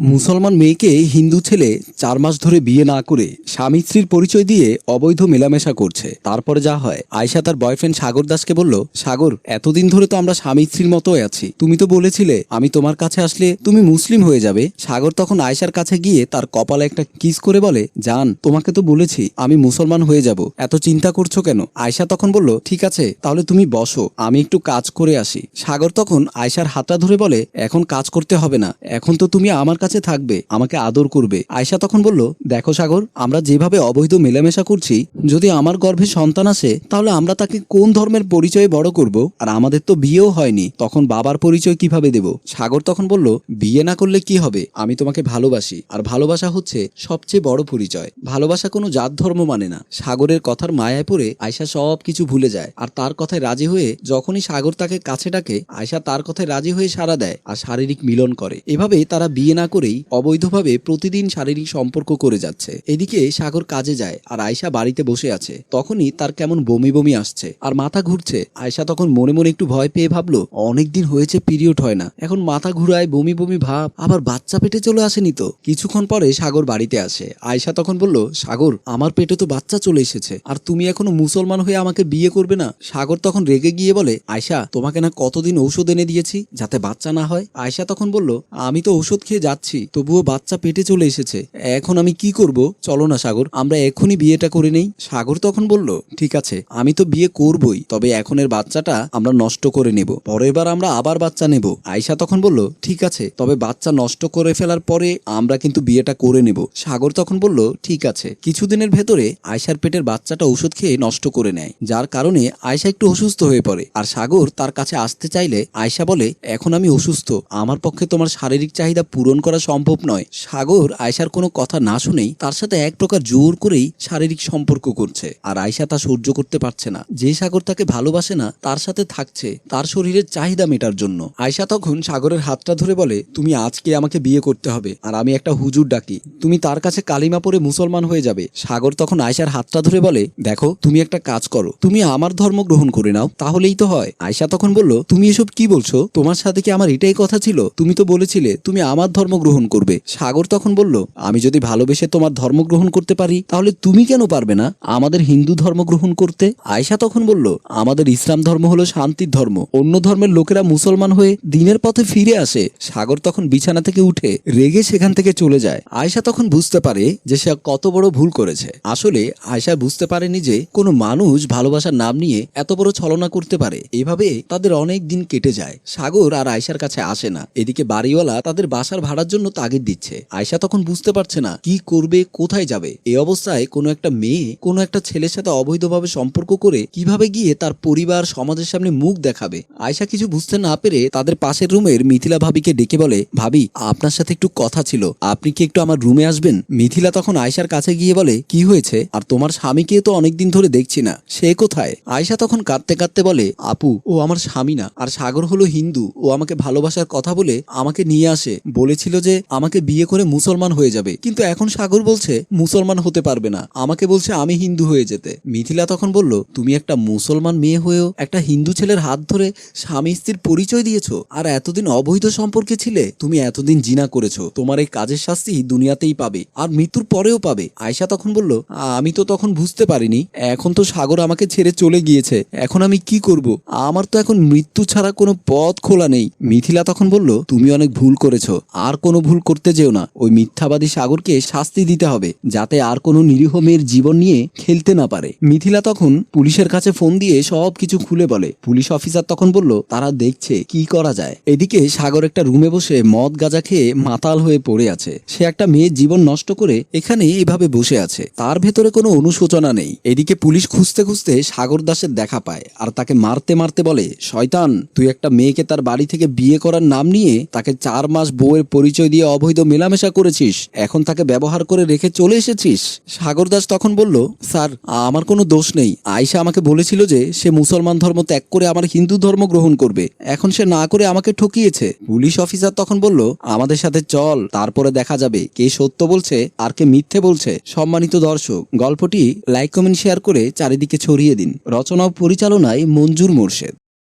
মুসলমান মেয়েকে হিন্দু ছেলে চার মাস ধরে বিয়ে না করে স্বামী স্ত্রীর পরিচয় দিয়ে অবৈধ মেলামেশা করছে। তারপরে যা হয়। আয়শা তার বয়ফ্রেন্ড সাগর দাসকে বলল, সাগর, এতদিন ধরে তো আমরা স্বামী স্ত্রীর মতোই আছি। তুমি তো বলেছিলে, আমি তোমার কাছে আসলে তুমি মুসলিম হয়ে যাবে সাগর তখন আয়শার কাছে গিয়ে তার কপালে একটা কিস করে বলে, জান, তোমাকে তো বলেছি, আমি মুসলমান হয়ে যাব। এত চিন্তা করছ কেন আয়শা তখন বলল, ঠিক আছে, তাহলে তুমি বসো, আমি একটু কাজ করে আসি সাগর তখন আয়শার হাতটা ধরে বলে, এখন কাজ করতে হবে না। এখন তো তুমি আমার কাছে থাকবে, আমাকে আদর করবে। আয়শা তখন বলল, দেখো সাগর, আমরা যেভাবে অবৈধ মেলামেশা করছি, যদি আমার গর্ভে সন্তান আসে, তাহলে আমরা তাকে কোন ধর্মের পরিচয়ে বড় করব? আর আমাদের তো বিয়েও হয়নি, তখন বাবার পরিচয় কীভাবে দেব? সাগর তখন বলল, বিয়ে না করলে কি হবে? আমি তোমাকে ভালোবাসি, আর ভালোবাসা হচ্ছে সবচেয়ে বড় পরিচয়। ভালোবাসা কোনো জাত ধর্ম মানে না। সাগরের কথার মায়ায় পড়ে আয়শা সব কিছু ভুলে যায়, আর তার কথায় রাজি হয়ে যখনই সাগর তাকে কাছে ডাকে, আয়শা তার কথায় রাজি হয়ে সাড়া দেয়, আর শারীরিক মিলন করে। এভাবে তারা বিয়ে না করেই অবৈধভাবে প্রতিদিন শারীরিক সম্পর্ক করে যাচ্ছে। এদিকে সাগর কাজে যায় আর আয়শা বাড়িতে বসে আছে। তখনই তার কেমন বমি বমি আসছে আর মাথা ঘুরছে। আয়শা তখন মনে মনে একটু ভয় পেয়ে ভাবলো, অনেকদিন হয়েছে পিরিয়ড হয় না। এখন মাথা ঘুরায় বমি বমি ভাব, আবার বাচ্চা পেটে চলে আসেনি তো। কিছুক্ষণ পরে সাগর বাড়িতে আসে। আয়শা তখন বলল, সাগর, আমার পেটে তো বাচ্চা চলে এসেছে। আর তুমি এখনও মুসলমান হয়ে আমাকে বিয়ে করবে না? সাগর তখন রেগে গিয়ে বলে, আয়শা, তোমাকে না কতদিন ঔষধ এনে দিয়েছি যাতে বাচ্চা না হয়? আয়শা তখন বলল, আমি তো ঔষধ খেয়ে যাচ্ছি তবুও বাচ্চা পেটে চলে এসেছে। এখন আমি কি করব? চলো না, সাগর, আমরা এখনই বিয়েটা করে নেই। সাগর তখন বলল, ঠিক আছে, আমি তো বিয়ে করবই, তবে এখনের বাচ্চাটা আমরা নষ্ট করে নেব। পরের বার আমরা আবার বাচ্চা নেব। আয়সা তখন বলল, ঠিক আছে, তবে বাচ্চা নষ্ট করে ফেলার পরে আমরা কিন্তু বিয়েটা করে নেব। সাগর তখন বলল, ঠিক আছে। কিছুদিনের ভেতরে আয়শার পেটের বাচ্চাটা ওষুধ খেয়ে নষ্ট করে নেয়। যার কারণে আয়শা একটু অসুস্থ হয়ে পড়ে। আর সাগর তার কাছে আসতে চাইলে আয়শা বলে, এখন আমি অসুস্থ। আমার পক্ষে তোমার শারীরিক চাহিদা পূরণ করা সম্ভব নয়। সাগর আয়শার কোনো কথা না শুনেই তার সাথে এক প্রকার জোর করেই শারীরিক সম্পর্ক করছে। আর আয়শা তা সহ্য করতে পারছে না। যে সাগর তাকে ভালোবাসে না, তার সাথে থাকছে তার শরীরের চাহিদা মেটার জন্য। আয়শা তখন সাগরের হাতটা ধরে বলে, তুমি আজকে আমাকে বিয়ে করতে হবে, আর আমি একটা হুজুর ডাকি। তুমি তার কাছে কালিমা পরে মুসলমান হয়ে যাবে। সাগর তখন আয়শার হাতটা ধরে বলে, দেখো, তুমি একটা কাজ করো। তুমি আমার ধর্ম গ্রহণ করে নাও, তাহলেই তো হয়। আয়শা তখন বলল, তুমি এসব কি বলছো? তোমার সাথে কি আমার এটাই কথা ছিল? তুমি তো বলেছিলে, তুমি আমার ধর্ম গ্রহণ করবে। সাগর তখন বলল, আমি যদি ভালোবেসে তোমার ধর্ম গ্রহণ করতে পারি, তাহলে তুমি কেন পারবে না? আমাদের হিন্দু ধর্ম গ্রহণ করতে? আয়শা তখন বলল, আমাদের ইসলাম ধর্ম হলো শান্তির ধর্ম। অন্য ধর্মের লোকেরা মুসলমান হয়ে দিনের পথে ফিরে আসে। সাগর তখন বিছানা থেকে উঠে রেগে সেখান থেকে চলে যায়। আয়শা তখন বুঝতে পারে যে সে কত বড় ভুল করেছে। আসলে আয়শা বুঝতে পারেনি যে কোনো মানুষ ভালোবাসার নাম নিয়ে এত বড় ছলনা করতে পারে। এভাবে তাদের অনেক দিন কেটে যায়। সাগর আর আয়শার কাছে আসে না। এদিকে বাড়িওয়ালা তাদের বাসার ভাড়ার জন্য তাগিদ দিচ্ছে। আয়শা তখন বুঝতে পারছে না কি করবে, কোথায় যাবে। এই অবস্থায় কোনো একটা মেয়ে, কোনো একটা ছেলের সাথে অবৈধভাবে সম্পর্ক করে কীভাবে গিয়ে তার পরিবার, সমাজের সামনে মুখ দেখাবে? আয়শা কিছু বুঝতে না পেরে তাদের পাশের রুমের মিথিলা ভাবিকে ডেকে বলে, ভাবি, আপনার সাথে একটু কথা ছিল। আপনি কি একটু আমার রুমে আসবেন? মিথিলা তখন আয়শার কাছে গিয়ে বলে, কি হয়েছে? আর তোমার স্বামীকে তো অনেকদিন ধরে দেখছি না। সে কোথায়? আয়শা তখন কাঁদতে কাঁদতে বলে, আপু, ও আমার স্বামী না। আর সাগর হলো হিন্দু। ও আমাকে ভালোবাসার কথা বলে আমাকে নিয়ে আসে। বলেছিল যে আমাকে বিয়ে করে মুসলমান হয়ে যাবে। কিন্তু এখন সাগর বলছে, মুসলমান হতে পারবে না। আমাকে বলছে আমি হিন্দু হয়ে যেতে। মিথিলা তখন বলল, তুমি একটা মুসলমান মেয়ে হয়েও একটা হিন্দু ছেলের হাত ধরে স্বামী স্ত্রীর পরিচয় দিয়েছ। আর এতদিন অবৈধ সম্পর্কে ছিলে, তুমি এতদিন জিনা করেছ। তোমার এই কাজের শাস্তি দুনিয়াতেই পাবে, আর মৃত্যুর পরেও পাবে। আয়শা তখন বলল, আমি তো তখন বুঝতে পারিনি। এখন তো সাগর আমাকে ছেড়ে চলে গিয়েছে। এখন আমি কি করব? আমার তো এখন মৃত্যু ছাড়া কোনো পথ খোলা নেই। মিথিলা তখন বলল, তুমি অনেক ভুল করেছ। আর কোনো ভুল করতে যেও না। ওই মিথ্যাবাদী সাগরকে শাস্তি দিতে হবে, যাতে আর কোনো নিরীহ মেয়ের জীবন নিয়ে খেলতে না পারে। মিথিলা তখন পুলিশের কাছে ফোন দিয়ে সব কিছু খুলে বলে। পুলিশ অফিসার তখন বলল, তারা দেখছে, কি করা যায়? এদিকে সাগর একটা রুমে বসে মদ গাঁজা খেয়ে মাতাল হয়ে পড়ে আছে। সে একটা মেয়ের জীবন নষ্ট করে এখানে এভাবে বসে আছে। তার ভেতরে কোনো অনুশোচনা নেই। এদিকে পুলিশ খুঁজতে খুঁজতে সাগর দাসের দেখা পায় আর তাকে মারতে মারতে বলে, শয়তান, তুই একটা মেয়েকে তার বাড়ি থেকে বিয়ে করার নাম নিয়ে তাকে চার মাস বউয়ের পরিচয় দিয়ে অবৈধ মেলামেশা করেছিস, এখন তাকে ব্যবহার করে রেখে চলে এসেছিস। সাগর দাস তখন বলল, স্যার, আমার কোনো দোষ নেই। আয়সা আমাকে বলেছিল যে সে মুসলমান ধর্ম ত্যাগ করে আমার হিন্দু ধর্ম গ্রহণ করবে। এখন সে না করে আমাকে ঠকিয়েছে। পুলিশ অফিসার তখন বলল, আমাদের সাথে চল, তারপরে দেখা যাবে কে সত্য বলছে আর কে মিথ্যে বলছে। সম্মানিত দর্শক, গল্পটি লাইক, কমেন্ট, শেয়ার করে চারিদিকে ছড়িয়ে দিন। রচনা ও পরিচালনায় মঞ্জুর মোর্শেদ।